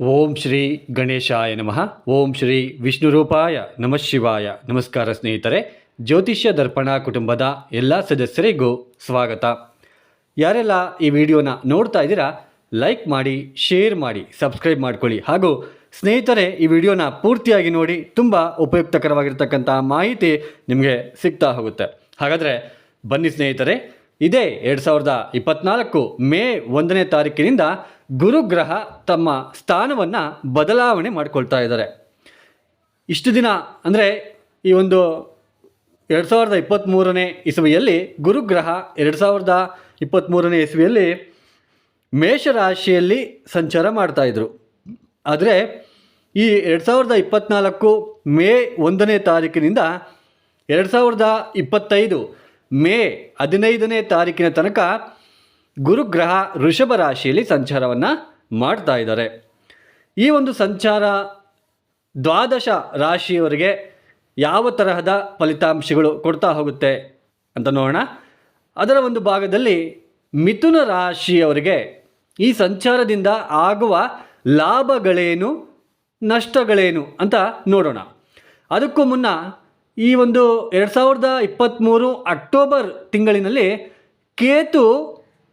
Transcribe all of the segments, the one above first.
ಓಂ ಶ್ರೀ ಗಣೇಶಾಯ ನಮಃ. ಓಂ ಶ್ರೀ ವಿಷ್ಣುರೂಪಾಯ ನಮಃ ಶಿವಾಯ. ನಮಸ್ಕಾರ ಸ್ನೇಹಿತರೆ, ಜ್ಯೋತಿಷ್ಯ ದರ್ಪಣ ಕುಟುಂಬದ ಎಲ್ಲ ಸದಸ್ಯರಿಗೂ ಸ್ವಾಗತ. ಯಾರೆಲ್ಲ ಈ ವಿಡಿಯೋನ ನೋಡ್ತಾ ಇದ್ದೀರಾ, ಲೈಕ್ ಮಾಡಿ, ಶೇರ್ ಮಾಡಿ, ಸಬ್ಸ್ಕ್ರೈಬ್ ಮಾಡ್ಕೊಳ್ಳಿ. ಹಾಗೂ ಸ್ನೇಹಿತರೆ, ಈ ವಿಡಿಯೋನ ಪೂರ್ತಿಯಾಗಿ ನೋಡಿ ತುಂಬ ಉಪಯುಕ್ತಕರವಾಗಿರ್ತಕ್ಕಂಥ ಮಾಹಿತಿ ನಿಮಗೆ ಸಿಗ್ತಾ ಹೋಗುತ್ತೆ. ಹಾಗಾದರೆ ಬನ್ನಿ ಸ್ನೇಹಿತರೆ ಇದೇ ಎರಡು ಸಾವಿರದ ಇಪ್ಪತ್ನಾಲ್ಕು ಮೇ ಒಂದನೇ ತಾರೀಕಿನಿಂದ ಗುರುಗ್ರಹ ತಮ್ಮ ಸ್ಥಾನವನ್ನು ಬದಲಾವಣೆ ಮಾಡಿಕೊಳ್ತಾ ಇದ್ದಾರೆ. ಇಷ್ಟು ದಿನ ಅಂದರೆ ಈ ಒಂದು ಎರಡು ಸಾವಿರದ ಇಪ್ಪತ್ತ್ಮೂರನೇ ಇಸವಿಯಲ್ಲಿ ಗುರುಗ್ರಹ ಎರಡು ಸಾವಿರದ ಇಪ್ಪತ್ತ್ಮೂರನೇ ಇಸವಿಯಲ್ಲಿ ಮೇಷರಾಶಿಯಲ್ಲಿ ಸಂಚಾರ ಮಾಡ್ತಾಯಿದ್ರು ಆದರೆ ಈ ಎರಡು ಸಾವಿರದ ಇಪ್ಪತ್ತ್ನಾಲ್ಕು ಮೇ ಒಂದನೇ ತಾರೀಕಿನಿಂದ ಎರಡು ಸಾವಿರದ ಇಪ್ಪತ್ತೈದು ಮೇ ಹದಿನೈದನೇ ತಾರೀಕಿನ ತನಕ ಗುರುಗ್ರಹ ಋಷಭ ರಾಶಿಯಲ್ಲಿ ಸಂಚಾರವನ್ನು ಮಾಡ್ತಾ ಇದ್ದಾರೆ. ಈ ಒಂದು ಸಂಚಾರ ದ್ವಾದಶ ರಾಶಿಯವರಿಗೆ ಯಾವ ತರಹದ ಫಲಿತಾಂಶಗಳು ಕೊಡ್ತಾ ಹೋಗುತ್ತೆ ಅಂತ ನೋಡೋಣ. ಅದರ ಒಂದು ಭಾಗದಲ್ಲಿ ಮಿಥುನ ರಾಶಿಯವರಿಗೆ ಈ ಸಂಚಾರದಿಂದ ಆಗುವ ಲಾಭಗಳೇನು, ನಷ್ಟಗಳೇನು ಅಂತ ನೋಡೋಣ. ಅದಕ್ಕೂ ಮುನ್ನ ಈ ಒಂದು ಎರಡು ಸಾವಿರದ ಇಪ್ಪತ್ತ್ಮೂರು ಅಕ್ಟೋಬರ್ ತಿಂಗಳಿನಲ್ಲಿ ಕೇತು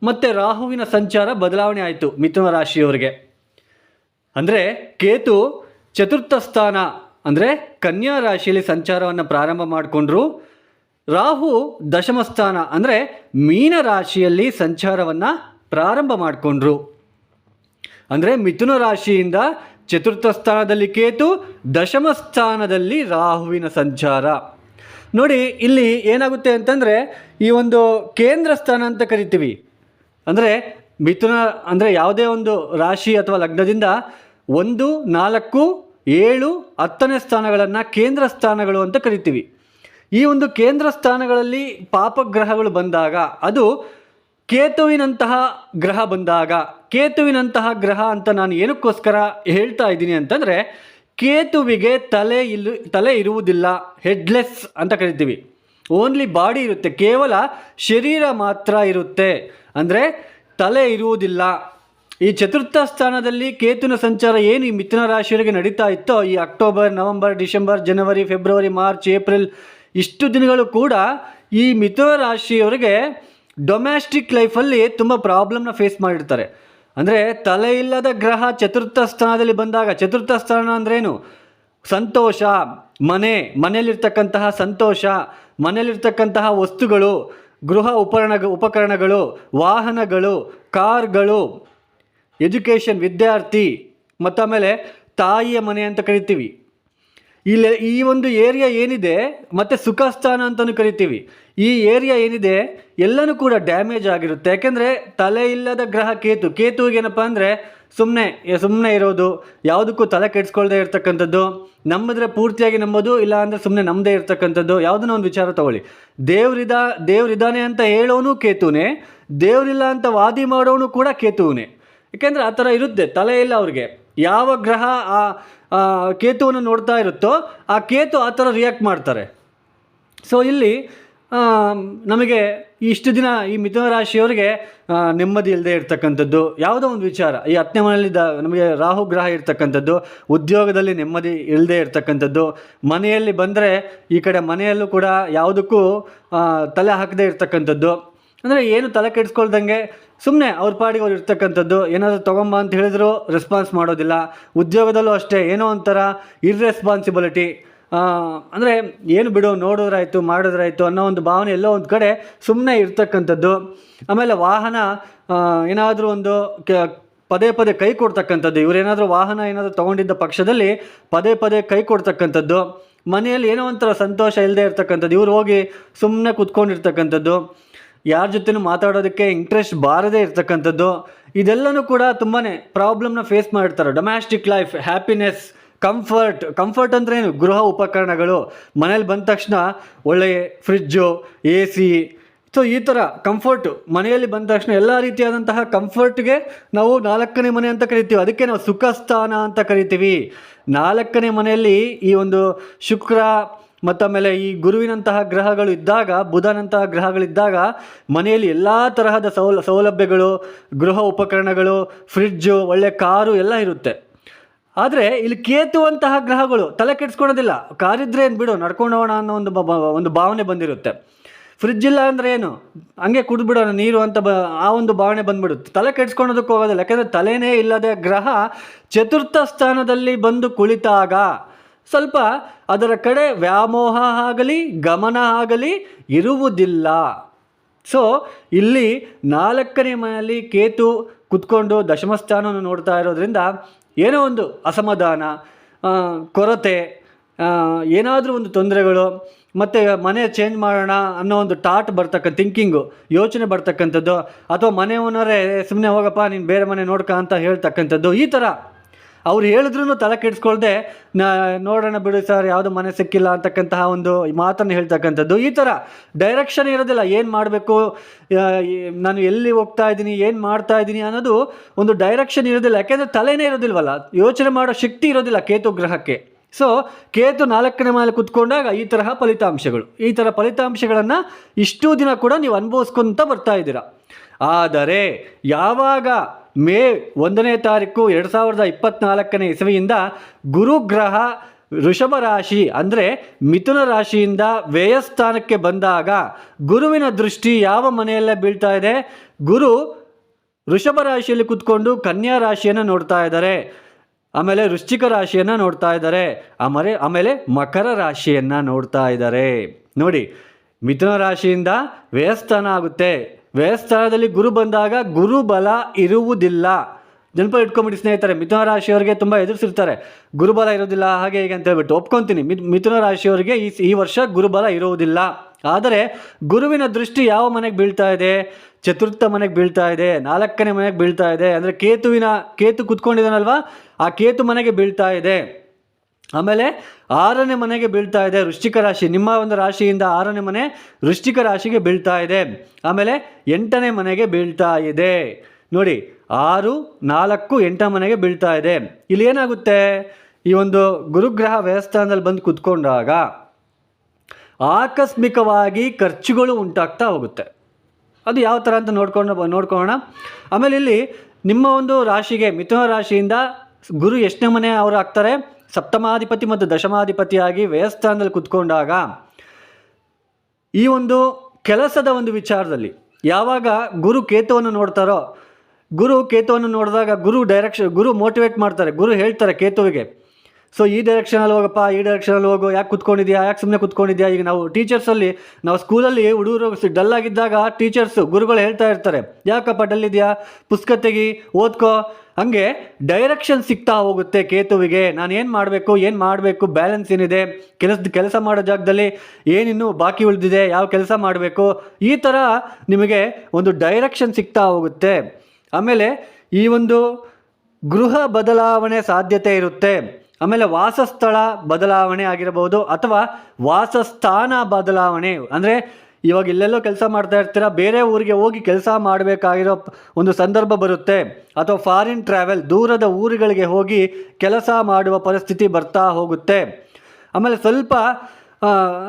ಮತ್ತು ರಾಹುವಿನ ಸಂಚಾರ ಬದಲಾವಣೆ ಆಯಿತು ಮಿಥುನ ರಾಶಿಯವರಿಗೆ. ಅಂದರೆ ಕೇತು ಚತುರ್ಥ ಸ್ಥಾನ, ಅಂದರೆ ಕನ್ಯಾ ರಾಶಿಯಲ್ಲಿ ಸಂಚಾರವನ್ನು ಪ್ರಾರಂಭ ಮಾಡಿಕೊಂಡ್ರು. ರಾಹು ದಶಮ ಸ್ಥಾನ, ಅಂದರೆ ಮೀನ ರಾಶಿಯಲ್ಲಿ ಸಂಚಾರವನ್ನು ಪ್ರಾರಂಭ ಮಾಡಿಕೊಂಡ್ರು. ಅಂದರೆ ಮಿಥುನ ರಾಶಿಯಿಂದ ಚತುರ್ಥ ಸ್ಥಾನದಲ್ಲಿ ಕೇತು, ದಶಮ ಸ್ಥಾನದಲ್ಲಿ ರಾಹುವಿನ ಸಂಚಾರ. ನೋಡಿ, ಇಲ್ಲಿ ಏನಾಗುತ್ತೆ ಅಂತಂದರೆ, ಈ ಒಂದು ಕೇಂದ್ರ ಸ್ಥಾನ ಅಂತ ಕರಿತೀವಿ. ಅಂದರೆ, ಮಿಥುನ, ಅಂದರೆ ಯಾವುದೇ ಒಂದು ರಾಶಿ ಅಥವಾ ಲಗ್ನದಿಂದ ಒಂದು, ನಾಲ್ಕು, ಏಳು, ಹತ್ತನೇ ಸ್ಥಾನಗಳನ್ನು ಕೇಂದ್ರ ಸ್ಥಾನಗಳು ಅಂತ ಕರಿತೀವಿ. ಈ ಒಂದು ಕೇಂದ್ರ ಸ್ಥಾನಗಳಲ್ಲಿ ಪಾಪಗ್ರಹಗಳು ಬಂದಾಗ, ಅದು ಕೇತುವಿನಂತಹ ಗ್ರಹ ಬಂದಾಗ, ಕೇತುವಿನಂತಹ ಗ್ರಹ ಅಂತ ನಾನು ಏನಕ್ಕೋಸ್ಕರ ಹೇಳ್ತಾ ಇದ್ದೀನಿ ಅಂತಂದರೆ, ಕೇತುವಿಗೆ ತಲೆ ಇಲ್ಲು, ತಲೆ ಇರುವುದಿಲ್ಲ ಹೆಡ್ಲೆಸ್ ಅಂತ ಕರಿತೀವಿ. ಓನ್ಲಿ ಬಾಡಿ ಇರುತ್ತೆ, ಕೇವಲ ಶರೀರ ಮಾತ್ರ ಇರುತ್ತೆ. ಅಂದರೆ ತಲೆ ಇರುವುದಿಲ್ಲ. ಈ ಚತುರ್ಥ ಸ್ಥಾನದಲ್ಲಿ ಕೇತುನ ಸಂಚಾರ ಏನು ಈ ಮಿಥುನ ರಾಶಿಯವರಿಗೆ ನಡೀತಾ ಇತ್ತೋ, ಈ ಅಕ್ಟೋಬರ್, ನವೆಂಬರ್, ಡಿಸೆಂಬರ್, ಜನವರಿ, ಫೆಬ್ರವರಿ, ಮಾರ್ಚ್, ಏಪ್ರಿಲ್, ಇಷ್ಟು ದಿನಗಳು ಕೂಡ ಈ ಮಿಥುನ ರಾಶಿಯವರಿಗೆ ಡೊಮ್ಯಾಸ್ಟಿಕ್ ಲೈಫಲ್ಲಿ ತುಂಬ ಪ್ರಾಬ್ಲಮ್ನ ಫೇಸ್ ಮಾಡಿರ್ತಾರೆ. ಅಂದರೆ ತಲೆ ಇಲ್ಲದ ಗ್ರಹ ಚತುರ್ಥ ಸ್ಥಾನದಲ್ಲಿ ಬಂದಾಗ, ಚತುರ್ಥ ಸ್ಥಾನ ಅಂದ್ರೇನು ಸಂತೋಷ, ಮನೆ, ಮನೆಯಲ್ಲಿರ್ತಕ್ಕಂತಹ ಸಂತೋಷ, ಮನೆಯಲ್ಲಿರ್ತಕ್ಕಂತಹ ವಸ್ತುಗಳು, ಗೃಹ ಉಪಕರಣ ಉಪಕರಣಗಳು, ವಾಹನಗಳು, ಕಾರ್ಗಳು ಎಜುಕೇಷನ್ ವಿದ್ಯಾರ್ಥಿ ಮತ್ತು ಆಮೇಲೆ ತಾಯಿಯ ಮನೆ ಅಂತ ಕರಿತೀವಿ. ಇಲ್ಲಿ ಈ ಒಂದು ಏರಿಯಾ ಏನಿದೆ ಮತ್ತು ಸುಖಸ್ಥಾನ ಅಂತಲೂ ಕರಿತೀವಿ. ಈ ಏರಿಯಾ ಏನಿದೆ ಎಲ್ಲನೂ ಕೂಡ ಡ್ಯಾಮೇಜ್ ಆಗಿರುತ್ತೆ. ಯಾಕೆಂದರೆ ತಲೆ ಇಲ್ಲದ ಗ್ರಹ ಕೇತು. ಕೇತುವಿಗೇನಪ್ಪ ಅಂದರೆ ಸುಮ್ಮನೆ ಸುಮ್ಮನೆ ಇರೋದು, ಯಾವುದಕ್ಕೂ ತಲೆ ಕೆಡಿಸ್ಕೊಳ್ದೇ ಇರ್ತಕ್ಕಂಥದ್ದು, ನಂಬಿದ್ರೆ ಪೂರ್ತಿಯಾಗಿ ನಂಬೋದು, ಇಲ್ಲ ಅಂದರೆ ಸುಮ್ಮನೆ ನಮ್ಮದೇ ಇರ್ತಕ್ಕಂಥದ್ದು, ಯಾವುದನ್ನ ಒಂದು ವಿಚಾರ ತಗೊಳ್ಳಿ. ದೇವ್ರಿದ ದೇವ್ರಿದ್ದಾನೆ ಅಂತ ಹೇಳೋನು ಕೇತುನೇ, ದೇವ್ರಿಲ್ಲ ಅಂತ ವಾದಿ ಮಾಡೋನು ಕೂಡ ಕೇತುವನೇ. ಯಾಕೆಂದರೆ ಆ ಥರ ಇರುತ್ತೆ, ತಲೆ ಇಲ್ಲ ಅವ್ರಿಗೆ. ಯಾವ ಗ್ರಹ ಆ ಕೇತುವನ್ನು ನೋಡ್ತಾ ಇರುತ್ತೋ, ಆ ಕೇತು ಆ ಥರ ರಿಯಾಕ್ಟ್ ಮಾಡ್ತಾರೆ. ಸೊ ಇಲ್ಲಿ ನಮಗೆ ಇಷ್ಟು ದಿನ ಈ ಮಿಥುನ ರಾಶಿಯವರಿಗೆ ನೆಮ್ಮದಿ ಇಲ್ಲದೆ ಇರ್ತಕ್ಕಂಥದ್ದು, ಯಾವುದೋ ಒಂದು ವಿಚಾರ. ಈ ಹತ್ತನೇ ಮನೆಯಲ್ಲಿ ದ, ನಮಗೆ ರಾಹು ಗ್ರಹ ಇರ್ತಕ್ಕಂಥದ್ದು, ಉದ್ಯೋಗದಲ್ಲಿ ನೆಮ್ಮದಿ ಇಲ್ಲದೆ ಇರ್ತಕ್ಕಂಥದ್ದು, ಮನೆಯಲ್ಲಿ ಬಂದರೆ ಈ ಕಡೆ ಮನೆಯಲ್ಲೂ ಕೂಡ ಯಾವುದಕ್ಕೂ ತಲೆ ಹಾಕದೇ ಇರ್ತಕ್ಕಂಥದ್ದು ಅಂದರೆ ಏನು ತಲೆ ಕೆಡಿಸ್ಕೊಳ್ದಂಗೆ ಸುಮ್ಮನೆ ಅವ್ರ ಪಾಡಿಗೆ ಅವ್ರು ಇರ್ತಕ್ಕಂಥದ್ದು. ಏನಾದರೂ ತೊಗೊಂಬ ಅಂತ ಹೇಳಿದ್ರು ರೆಸ್ಪಾನ್ಸ್ ಮಾಡೋದಿಲ್ಲ. ಉದ್ಯೋಗದಲ್ಲೂ ಅಷ್ಟೇ ಏನೋ ಒಂಥರ ಇರ್ರೆಸ್ಪಾನ್ಸಿಬಿಲಿಟಿ ಅಂದರೆ ಏನು ಬಿಡು, ನೋಡಿದ್ರಾಯ್ತು, ಮಾಡಿದ್ರಾಯ್ತು ಅನ್ನೋ ಒಂದು ಭಾವನೆ ಎಲ್ಲೋ ಒಂದು ಕಡೆ ಸುಮ್ಮನೆ ಇರ್ತಕ್ಕಂಥದ್ದು. ಆಮೇಲೆ ವಾಹನ ಏನಾದರೂ ಒಂದು ಕ, ಪದೇ ಪದೇ ಕೈ ಕೊಡ್ತಕ್ಕಂಥದ್ದು. ಇವರೇನಾದರೂ ವಾಹನ ಏನಾದರೂ ತೊಗೊಂಡಿದ್ದ ಪಕ್ಷದಲ್ಲಿ ಪದೇ ಪದೇ ಕೈ ಕೊಡ್ತಕ್ಕಂಥದ್ದು. ಮನೆಯಲ್ಲಿ ಏನೋ ಒಂಥರ ಸಂತೋಷ ಇಲ್ಲದೆ ಇರ್ತಕ್ಕಂಥದ್ದು. ಇವ್ರು ಹೋಗಿ ಸುಮ್ಮನೆ ಕುತ್ಕೊಂಡಿರ್ತಕ್ಕಂಥದ್ದು. ಯಾರ ಜೊತೆನೂ ಮಾತಾಡೋದಕ್ಕೆ ಇಂಟ್ರೆಸ್ಟ್ ಬಾರದೇ ಇರ್ತಕ್ಕಂಥದ್ದು, ಇದೆಲ್ಲನೂ ಕೂಡ ತುಂಬಾ ಪ್ರಾಬ್ಲಮ್ನ ಫೇಸ್ ಮಾಡಿರ್ತಾರೆ. Domestic life happiness comfort comfort ಅಂದ್ರೆ ಏನು ಗೃಹ ಉಪಕರಣಗಳು. ಮನೇಲಿ ಬಂದ ತಕ್ಷಣ ಒಳ್ಳೆಯ ಫ್ರಿಜ್ಜು ಎ ಸಿ ಸೊ ಈ ಥರ ಕಂಫರ್ಟು ಮನೆಯಲ್ಲಿ ಬಂದ ತಕ್ಷಣ ಎಲ್ಲ ರೀತಿಯಾದಂತಹ ಕಂಫರ್ಟ್ಗೆ ನಾವು ನಾಲ್ಕನೇ ಮನೆ ಅಂತ ಕರಿತೀವಿ. ಅದಕ್ಕೆ ನಾವು ಸುಖ ಸ್ಥಾನ ಅಂತ ಕರಿತೀವಿ. ನಾಲ್ಕನೇ ಮನೆಯಲ್ಲಿ ಈ ಒಂದು ಶುಕ್ರ ಮತ್ತು ಆಮೇಲೆ ಈ ಗುರುವಿನಂತಹ ಗ್ರಹಗಳು ಇದ್ದಾಗ, ಬುಧನಂತಹ ಗ್ರಹಗಳಿದ್ದಾಗ ಮನೆಯಲ್ಲಿ ಎಲ್ಲ ತರಹದ ಸೌಲ, ಸೌಲಭ್ಯಗಳು, ಗೃಹ ಉಪಕರಣಗಳು, ಫ್ರಿಡ್ಜು, ಒಳ್ಳೆ ಕಾರು ಎಲ್ಲ ಇರುತ್ತೆ. ಆದರೆ ಇಲ್ಲಿ ಕೇತುವಂತಹ ಗ್ರಹಗಳು ತಲೆ ಕೆಡಿಸ್ಕೊಳೋದಿಲ್ಲ ಕಾರಿದ್ರೆ ಏನು ಬಿಡು ನಡ್ಕೊಂಡು ಹೋಗೋಣ ಅನ್ನೋ ಒಂದು ಒಂದು ಭಾವನೆ ಬಂದಿರುತ್ತೆ. ಫ್ರಿಡ್ಜ್ ಇಲ್ಲ ಅಂದರೆ ಏನು? ಹಂಗೆ ಕುಡಿದ್ಬಿಡೋಣ, ನೀರು ಅಂತ ಬ, ಆ ಒಂದು ಭಾವನೆ ಬಂದ್ಬಿಡುತ್ತೆ. ತಲೆ ಕೆಡಿಸ್ಕೊಳೋದಕ್ಕೆ ಹೋಗೋದಿಲ್ಲ. ಯಾಕೆಂದರೆ ತಲೆನೇ ಇಲ್ಲದೆ ಗ್ರಹ ಚತುರ್ಥ ಸ್ಥಾನದಲ್ಲಿ ಬಂದು ಕುಳಿತಾಗ ಸ್ವಲ್ಪ ಅದರ ಕಡೆ ವ್ಯಾಮೋಹ ಆಗಲಿ, ಗಮನ ಆಗಲಿ ಇರುವುದಿಲ್ಲ. ಸೊ ಇಲ್ಲಿ ನಾಲ್ಕನೇ ಮನೆಯಲ್ಲಿ ಕೇತು ಕುತ್ಕೊಂಡು ದಶಮಸ್ಥಾನವನ್ನು ನೋಡ್ತಾ ಇರೋದ್ರಿಂದ ಏನೋ ಒಂದು ಅಸಮಾಧಾನ ಕೊರತೆ ಏನಾದರೂ ಒಂದು ತೊಂದರೆಗಳು, ಮತ್ತು ಮನೆ ಚೇಂಜ್ ಮಾಡೋಣ ಅನ್ನೋ ಒಂದು ಟಾಟ್ ಬರ್ತಕ್ಕ ಥಿಂಕಿಂಗು ಯೋಚನೆ ಬರ್ತಕ್ಕಂಥದ್ದು, ಅಥವಾ ಮನೆ ಓನರೇ ಸುಮ್ಮನೆ ಹೋಗಪ್ಪ, ನೀನು ಬೇರೆ ಮನೆ ನೋಡ್ಕ ಅಂತ ಹೇಳ್ತಕ್ಕಂಥದ್ದು, ಈ ಥರ ಅವ್ರು ಹೇಳಿದ್ರು ತಲೆ ಕೆಡಿಸ್ಕೊಳ್ದೆ ನೋಡೋಣ ಬಿಡು ಸರ್, ಯಾವುದು ಮನೆ ಸಿಕ್ಕಿಲ್ಲ ಅಂತಕ್ಕಂತಹ ಒಂದು ಮಾತನ್ನು ಹೇಳ್ತಕ್ಕಂಥದ್ದು. ಈ ಥರ ಡೈರೆಕ್ಷನ್ ಇರೋದಿಲ್ಲ. ಏನು ಮಾಡಬೇಕು? ನಾನು ಎಲ್ಲಿ ಹೋಗ್ತಾ ಇದ್ದೀನಿ? ಏನು ಮಾಡ್ತಾ ಇದ್ದೀನಿ? ಅನ್ನೋದು ಒಂದು ಡೈರೆಕ್ಷನ್ ಇರೋದಿಲ್ಲ. ಯಾಕೆಂದರೆ ತಲೆನೇ ಇರೋದಿಲ್ವಲ್ಲ? ಯೋಚನೆ ಮಾಡೋ ಶಕ್ತಿ ಇರೋದಿಲ್ಲ ಕೇತು ಗ್ರಹಕ್ಕೆ. ಸೊ ಕೇತು ನಾಲ್ಕನೇ ಮೇಲೆ ಕುತ್ಕೊಂಡಾಗ ಈ ತರಹ ಫಲಿತಾಂಶಗಳು. ಈ ಥರ ಫಲಿತಾಂಶಗಳನ್ನು ಇಷ್ಟು ದಿನ ಕೂಡ ನೀವು ಅನುಭವಿಸ್ಕೊಂತ ಬರ್ತಾ ಇದ್ದೀರಾ. ಆದರೆ, ಯಾವಾಗ ಮೇ ಒಂದನೇ ತಾರೀಕು ಎರಡು ಸಾವಿರದ ಇಪ್ಪತ್ತ್ನಾಲ್ಕನೇ ಇಸವಿಯಿಂದ ಗುರುಗ್ರಹ ಋಷಭ ರಾಶಿ ಅಂದರೆ ಮಿಥುನ ರಾಶಿಯಿಂದ ವ್ಯಯಸ್ಥಾನಕ್ಕೆ ಬಂದಾಗ ಗುರುವಿನ ದೃಷ್ಟಿ ಯಾವ ಮನೆಯಲ್ಲೇ ಬೀಳ್ತಾ ಇದೆ, ಗುರು ಋಷಭ ರಾಶಿಯಲ್ಲಿ ಕೂತ್ಕೊಂಡು ಕನ್ಯಾ ರಾಶಿಯನ್ನು ನೋಡ್ತಾ ಇದ್ದಾರೆ, ಆಮೇಲೆ ವೃಶ್ಚಿಕ ರಾಶಿಯನ್ನು ನೋಡ್ತಾ ಇದ್ದಾರೆ ಆಮೇಲೆ ಆಮೇಲೆ ಮಕರ ರಾಶಿಯನ್ನು ನೋಡ್ತಾ ಇದ್ದಾರೆ. ನೋಡಿ, ಮಿಥುನ ರಾಶಿಯಿಂದ ವ್ಯಯಸ್ಥಾನ ಆಗುತ್ತೆ. ವ್ಯಯಸ್ಥಾನದಲ್ಲಿ ಗುರು ಬಂದಾಗ ಗುರು ಬಲ ಇರುವುದಿಲ್ಲ. ನೆನಪಲ್ಲಿ ಇಟ್ಕೊಂಬಿಡಿ ಸ್ನೇಹಿತರೆ, ಮಿಥುನ ರಾಶಿಯವರಿಗೆ ತುಂಬ ಎದುರಿಸಿರ್ತಾರೆ. ಗುರುಬಲ ಇರೋದಿಲ್ಲ ಹಾಗೆ ಹೀಗೆ ಅಂತ ಹೇಳ್ಬಿಟ್ಟು ಒಪ್ಕೊತೀನಿ. ಮಿಥ್, ಮಿಥುನ ರಾಶಿಯವರಿಗೆ ಈ ಈ ವರ್ಷ ಗುರುಬಲ ಇರುವುದಿಲ್ಲ. ಆದರೆ ಗುರುವಿನ ದೃಷ್ಟಿ ಯಾವ ಮನೆಗೆ ಬೀಳ್ತಾ ಇದೆ? ಚತುರ್ಥ ಮನೆಗೆ ಬೀಳ್ತಾ ಇದೆ, ನಾಲ್ಕನೇ ಮನೆಗೆ ಬೀಳ್ತಾ ಇದೆ. ಅಂದರೆ ಕೇತುವಿನ, ಕೇತು ಕುತ್ಕೊಂಡಿದ್ದಾನಲ್ವಾ? ಆ ಕೇತು ಮನೆಗೆ ಬೀಳ್ತಾ ಇದೆ. ಆಮೇಲೆ ಆರನೇ ಮನೆಗೆ ಬೀಳ್ತಾ ಇದೆ ವೃಶ್ಚಿಕ ರಾಶಿ. ನಿಮ್ಮ ಒಂದು ರಾಶಿಯಿಂದ ಆರನೇ ಮನೆ ವೃಶ್ಚಿಕ ರಾಶಿಗೆ ಬೀಳ್ತಾ ಇದೆ. ಆಮೇಲೆ ಎಂಟನೇ ಮನೆಗೆ ಬೀಳ್ತಾ ಇದೆ. ನೋಡಿ, ಆರು, ನಾಲ್ಕು, ಎಂಟ ಮನೆಗೆ ಬೀಳ್ತಾ ಇದೆ. ಇಲ್ಲಿ ಏನಾಗುತ್ತೆ? ಈ ಒಂದು ಗುರುಗ್ರಹ ವ್ಯವಸ್ಥಾನದಲ್ಲಿ ಬಂದು ಕುತ್ಕೊಂಡಾಗ ಆಕಸ್ಮಿಕವಾಗಿ ಖರ್ಚುಗಳು ಉಂಟಾಗ್ತಾ ಹೋಗುತ್ತೆ. ಅದು ಯಾವ ಥರ ಅಂತ ನೋಡ್ಕೊಂಡು ನೋಡ್ಕೊಳ್ಳೋಣ. ಆಮೇಲೆ ಇಲ್ಲಿ ನಿಮ್ಮ ಒಂದು ರಾಶಿಗೆ, ಮಿಥುನ ರಾಶಿಯಿಂದ ಗುರು ಎಷ್ಟನೇ ಮನೆ ಅವರು ಆಗ್ತಾರೆ? ಸಪ್ತಮಾಧಿಪತಿ ಮತ್ತು ದಶಮಾಧಿಪತಿಯಾಗಿ ವ್ಯಯಸ್ಥಾನದಲ್ಲಿ ಕುತ್ಕೊಂಡಾಗ ಈ ಒಂದು ಕೆಲಸದ ಒಂದು ವಿಚಾರದಲ್ಲಿ ಯಾವಾಗ ಗುರು ಕೇತುವನ್ನು ನೋಡ್ತಾರೋ, ಗುರು ಕೇತುವನ್ನು ನೋಡಿದಾಗ ಗುರು ಡೈರೆಕ್ಷನ್ ಗುರು ಮೋಟಿವೇಟ್ ಮಾಡ್ತಾರೆ, ಗುರು ಹೇಳ್ತಾರೆ ಕೇತುವಿಗೆ ಸೊ ಈ ಡೈರೆಕ್ಷನಲ್ಲಿ ಹೋಗಪ್ಪ, ಈ ಡೈರೆಕ್ಷನಲ್ಲಿ ಹೋಗು, ಯಾಕೆ ಕುತ್ಕೊಂಡಿದ್ಯಾ, ಯಾಕೆ ಸುಮ್ಮನೆ ಕುತ್ಕೊಂಡಿದ್ಯಾ? ಈಗ ನಾವು ಟೀಚರ್ಸಲ್ಲಿ ನಾವು ಸ್ಕೂಲಲ್ಲಿ ಹುಡುಗರು ಡಲ್ ಆಗಿದ್ದಾಗ ಟೀಚರ್ಸು ಗುರುಗಳು ಹೇಳ್ತಾ ಇರ್ತಾರೆ, ಯಾಕಪ್ಪ ಡಲ್ ಇದೆಯಾ? ಪುಸ್ತಕ ತೆಗಿ, ಓದ್ಕೋ ಹಂಗೆ ಡೈರೆಕ್ಷನ್ ಸಿಗ್ತಾ ಹೋಗುತ್ತೆ ಕೇತುವಿಗೆ. ನಾನು ಏನು ಮಾಡಬೇಕು ಏನು ಮಾಡಬೇಕು ಬ್ಯಾಲೆನ್ಸ್ ಏನಿದೆ? ಕೆಲಸದ ಕೆಲಸ ಮಾಡೋ ಜಾಗದಲ್ಲಿ ಏನಿನ್ನು ಬಾಕಿ ಉಳಿದಿದೆ, ಯಾವ ಕೆಲಸ ಮಾಡಬೇಕು? ಈ ಥರ ನಿಮಗೆ ಒಂದು ಡೈರೆಕ್ಷನ್ ಸಿಗ್ತಾ ಹೋಗುತ್ತೆ. ಆಮೇಲೆ ಈ ಒಂದು ಗೃಹ ಬದಲಾವಣೆ ಸಾಧ್ಯತೆ ಇರುತ್ತೆ. ಆಮೇಲೆ ವಾಸಸ್ಥಳ ಬದಲಾವಣೆ ಆಗಿರಬಹುದು ಅಥವಾ ವಾಸಸ್ಥಾನ ಬದಲಾವಣೆ. ಅಂದರೆ ಇವಾಗ ಇಲ್ಲೆಲ್ಲೋ ಕೆಲಸ ಮಾಡ್ತಾ ಇರ್ತೀರ? ಬೇರೆ ಊರಿಗೆ ಹೋಗಿ ಕೆಲಸ ಮಾಡಬೇಕಾಗಿರೋ ಒಂದು ಸಂದರ್ಭ ಬರುತ್ತೆ. ಅಥವಾ ಫಾರಿನ್ ಟ್ರಾವೆಲ್ ದೂರದ ಊರುಗಳಿಗೆ ಹೋಗಿ ಕೆಲಸ ಮಾಡುವ ಪರಿಸ್ಥಿತಿ ಬರ್ತಾ ಹೋಗುತ್ತೆ. ಆಮೇಲೆ ಸ್ವಲ್ಪ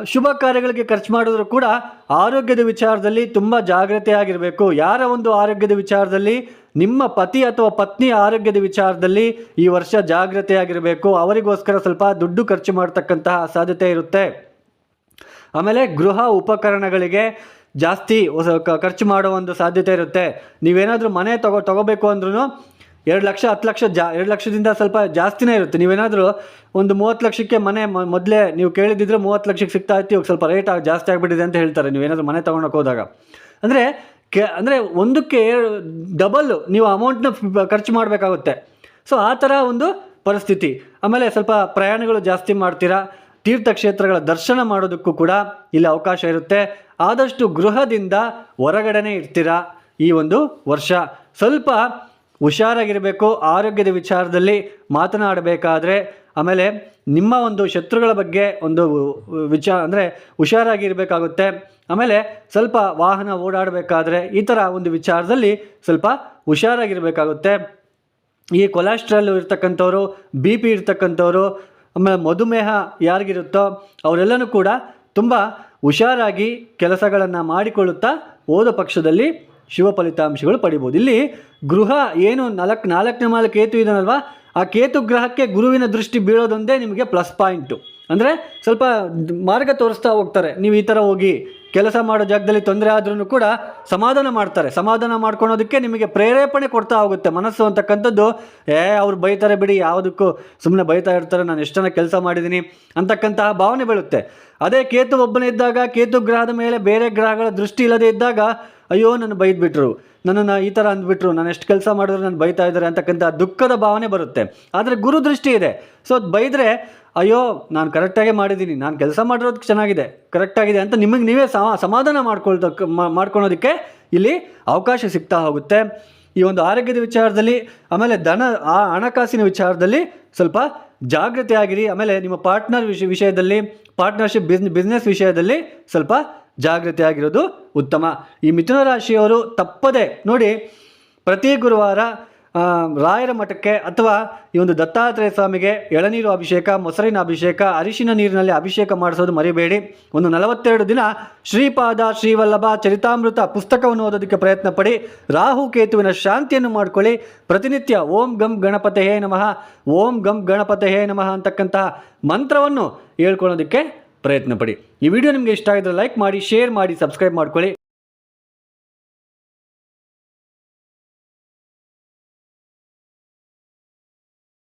ಶುಭ ಕಾರ್ಯಗಳಿಗೆ ಖರ್ಚು ಮಾಡಿದ್ರು ಕೂಡ ಆರೋಗ್ಯದ ವಿಚಾರದಲ್ಲಿ ತುಂಬ ಜಾಗ್ರತೆಯಾಗಿರಬೇಕು ಯಾರ ಒಂದು ಆರೋಗ್ಯದ ವಿಚಾರದಲ್ಲಿ? ನಿಮ್ಮ ಪತಿ ಅಥವಾ ಪತ್ನಿ ಆರೋಗ್ಯದ ವಿಚಾರದಲ್ಲಿ ಈ ವರ್ಷ ಜಾಗ್ರತೆಯಾಗಿರಬೇಕು ಅವರಿಗೋಸ್ಕರ ಸ್ವಲ್ಪ ದುಡ್ಡು ಖರ್ಚು ಮಾಡ್ತಕ್ಕಂತಹ ಸಾಧ್ಯತೆ ಇರುತ್ತೆ. ಆಮೇಲೆ ಗೃಹ ಉಪಕರಣಗಳಿಗೆ ಜಾಸ್ತಿ ಖರ್ಚು ಮಾಡೋ ಒಂದು ಸಾಧ್ಯತೆ ಇರುತ್ತೆ. ನೀವೇನಾದರೂ ಮನೆ ತಗೋ ತಗೋಬೇಕು ಅಂದ್ರೂ ಎರಡು ಲಕ್ಷ, ಹತ್ತು ಲಕ್ಷ ಜಾ ಎರಡು ಲಕ್ಷದಿಂದ ಸ್ವಲ್ಪ ಜಾಸ್ತಿನೇ ಇರುತ್ತೆ. ನೀವೇನಾದರೂ ಒಂದು ಮೂವತ್ತು ಲಕ್ಷಕ್ಕೆ ಮನೆ ಮೊದಲೇ ನೀವು ಕೇಳಿದಿದ್ರೆ ಮೂವತ್ತು ಲಕ್ಷಕ್ಕೆ ಸಿಗ್ತಾ ಇತ್ತು, ಇವಾಗ ಸ್ವಲ್ಪ ರೇಟ್ ಜಾಸ್ತಿ ಆಗಿಬಿಟ್ಟಿದೆ ಅಂತ ಹೇಳ್ತಾರೆ. ನೀವೇನಾದರೂ ಮನೆ ತೊಗೊಂಡೋಗಿ ಹೋದಾಗ. ಅಂದರೆ ಕೆ ಅಂದರೆ ಒಂದಕ್ಕೆ ಡಬಲ್ ನೀವು ಅಮೌಂಟ್ನ ಖರ್ಚು ಮಾಡಬೇಕಾಗುತ್ತೆ. ಸೊ ಆ ಥರ ಒಂದು ಪರಿಸ್ಥಿತಿ. ಆಮೇಲೆ ಸ್ವಲ್ಪ ಪ್ರಯಾಣಗಳು ಜಾಸ್ತಿ ಮಾಡ್ತೀರಾ? ತೀರ್ಥಕ್ಷೇತ್ರಗಳ ದರ್ಶನ ಮಾಡೋದಕ್ಕೂ ಕೂಡ ಇಲ್ಲಿ ಅವಕಾಶ ಇರುತ್ತೆ. ಆದಷ್ಟು ಗೃಹದಿಂದ ಹೊರಗಡೆನೇ ಇರ್ತೀರಾ ಈ ಒಂದು ವರ್ಷ. ಸ್ವಲ್ಪ ಹುಷಾರಾಗಿರಬೇಕು, ಆರೋಗ್ಯದ ವಿಚಾರದಲ್ಲಿ ಮಾತನಾಡಬೇಕಾದ್ರೆ, ಆಮೇಲೆ ನಿಮ್ಮ ಒಂದು ಶತ್ರುಗಳ ಬಗ್ಗೆ ಒಂದು ವಿಚಾರ ಅಂದರೆ ಹುಷಾರಾಗಿರಬೇಕಾಗುತ್ತೆ. ಆಮೇಲೆ ಸ್ವಲ್ಪ ವಾಹನ ಓಡಾಡಬೇಕಾದ್ರೆ ಈ ಥರ ಒಂದು ವಿಚಾರದಲ್ಲಿ ಸ್ವಲ್ಪ ಹುಷಾರಾಗಿರಬೇಕಾಗುತ್ತೆ. ಈ ಕೊಲೆಸ್ಟ್ರಾಲ್ ಇರ್ತಕ್ಕಂಥವ್ರು, ಬಿ ಪಿ ಇರ್ತಕ್ಕಂಥವ್ರು ಆಮೇಲೆ ಮಧುಮೇಹ ಯಾರಿಗಿರುತ್ತೋ ಅವರೆಲ್ಲನೂ ಕೂಡ ತುಂಬ ಹುಷಾರಾಗಿ ಕೆಲಸಗಳನ್ನು ಮಾಡಿಕೊಳ್ಳುತ್ತಾ ಹೋದ ಪಕ್ಷದಲ್ಲಿ ಶಿವ ಫಲಿತಾಂಶಗಳು ಪಡಿಬೋದು. ಇಲ್ಲಿ ಗೃಹ ಏನು ನಾಲ್ಕು, ನಾಲ್ಕನೇ ಮಾಲ ಕೇತು ಇದನ್ನಲ್ವಾ ಆ ಕೇತು ಗ್ರಹಕ್ಕೆ ಗುರುವಿನ ದೃಷ್ಟಿ ಬೀಳೋದೊಂದೇ ನಿಮಗೆ ಪ್ಲಸ್ ಪಾಯಿಂಟು ಅಂದರೆ ಸ್ವಲ್ಪ ಮಾರ್ಗ ತೋರಿಸ್ತಾ ಹೋಗ್ತಾರೆ. ನೀವು ಈ ಥರ ಹೋಗಿ ಕೆಲಸ ಮಾಡೋ ಜಾಗದಲ್ಲಿ ತೊಂದರೆ ಆದ್ರೂ ಕೂಡ ಸಮಾಧಾನ ಮಾಡ್ತಾರೆ. ಸಮಾಧಾನ ಮಾಡ್ಕೊಳೋದಕ್ಕೆ ನಿಮಗೆ ಪ್ರೇರೇಪಣೆ ಕೊಡ್ತಾ ಹೋಗುತ್ತೆ. ಮನಸ್ಸು ಅಂತಕ್ಕಂಥದ್ದು, ಏ, ಅವ್ರು ಬೈತಾರೆ ಬಿಡಿ, ಯಾವುದಕ್ಕೂ ಸುಮ್ಮನೆ ಬೈತಾ ಇರ್ತಾರೆ, ನಾನು ಎಷ್ಟನ ಕೆಲಸ ಮಾಡಿದ್ದೀನಿ ಅಂತಕ್ಕಂತಹ ಭಾವನೆ ಬೀಳುತ್ತೆ. ಅದೇ ಕೇತು ಒಬ್ಬನೇ ಇದ್ದಾಗ, ಕೇತು ಗ್ರಹದ ಮೇಲೆ ಬೇರೆ ಗ್ರಹಗಳ ದೃಷ್ಟಿ ಇಲ್ಲದೆ ಇದ್ದಾಗ ಅಯ್ಯೋ ನನ್ನ ಬೈದ್ಬಿಟ್ರು. ನನ್ನನ್ನು ಈ ಥರ ಅಂದ್ಬಿಟ್ರು. ನಾನು ಎಷ್ಟು ಕೆಲಸ ಮಾಡಿದ್ರು ನಾನು ಬೈತಾ ಇದ್ದಾರೆ ಅಂತಕ್ಕಂಥ ದುಃಖದ ಭಾವನೆ ಬರುತ್ತೆ. ಆದರೆ ಗುರು ದೃಷ್ಟಿ ಇದೆ. ಸೊ ಅದು ಬೈದರೆ, ಅಯ್ಯೋ, ನಾನು ಕರೆಕ್ಟಾಗೇ ಮಾಡಿದ್ದೀನಿ. ನಾನು ಕೆಲಸ ಮಾಡಿರೋದಕ್ಕೆ ಚೆನ್ನಾಗಿದೆ. ಕರೆಕ್ಟಾಗಿದೆ ಅಂತ ನಿಮಗೆ ನೀವೇ ಸಮ, ಸಮಾಧಾನ ಮಾಡ್ಕೊಳ್ತಕ್ಕ ಮಾಡ್ಕೊಳೋದಕ್ಕೆ ಇಲ್ಲಿ ಅವಕಾಶ ಸಿಗ್ತಾ ಹೋಗುತ್ತೆ. ಈ ಒಂದು ಆರೋಗ್ಯದ ವಿಚಾರದಲ್ಲಿ, ಆಮೇಲೆ ಧನ, ಆ ಹಣಕಾಸಿನ ವಿಚಾರದಲ್ಲಿ ಸ್ವಲ್ಪ ಜಾಗೃತಿ ಆಗಿರಿ ಆಮೇಲೆ ನಿಮ್ಮ ಪಾರ್ಟ್ನರ್ ವಿಷಯ ವಿಷಯದಲ್ಲಿ ಪಾರ್ಟ್ನರ್ಶಿಪ್ ಬಿಸ್ ಬಿಸ್ನೆಸ್ ವಿಷಯದಲ್ಲಿ ಸ್ವಲ್ಪ ಜಾಗೃತಿ ಆಗಿರೋದು ಉತ್ತಮ. ಈ ಮಿಥುನ ರಾಶಿಯವರು ತಪ್ಪದೆ ನೋಡಿ, ಪ್ರತಿ ಗುರುವಾರ ರಾಯರ ಮಠಕ್ಕೆ ಅಥವಾ ಈ ಒಂದು ದತ್ತಾತ್ರೇಯ ಸ್ವಾಮಿಗೆ ಎಳನೀರು ಅಭಿಷೇಕ, ಮೊಸರಿನ ಅಭಿಷೇಕ, ಅರಿಶಿನ ನೀರಿನಲ್ಲಿ ಅಭಿಷೇಕ ಮಾಡಿಸೋದು ಮರಿಬೇಡಿ. ಒಂದು ನಲವತ್ತೆರಡು ದಿನ ಶ್ರೀಪಾದ ಶ್ರೀವಲ್ಲಭ ಚರಿತಾಮೃತ ಪುಸ್ತಕವನ್ನು ಓದೋದಕ್ಕೆ ಪ್ರಯತ್ನ ಪಡಿ ರಾಹು ಕೇತುವಿನ ಶಾಂತಿಯನ್ನು ಮಾಡ್ಕೊಳ್ಳಿ. ಪ್ರತಿನಿತ್ಯ ಓಂ ಗಂ ಗಣಪತೆ ಹೇ ನಮಃ, ಓಂ ಗಂ ಗಣಪತೆ ಹೇ ನಮಃ ಅಂತಕ್ಕಂತಹ ಮಂತ್ರವನ್ನು ಹೇಳ್ಕೊಳ್ಳೋದಕ್ಕೆ ಪ್ರಯತ್ನ ಪಡಿ ಈ ವಿಡಿಯೋ ನಿಮಗೆ ಇಷ್ಟ ಆಗಿದ್ರೆ ಲೈಕ್ ಮಾಡಿ ಶೇರ್ ಮಾಡಿ ಸಬ್ಸ್ಕ್ರೈಬ್ ಮಾಡ್ಕೊಳ್ಳಿ.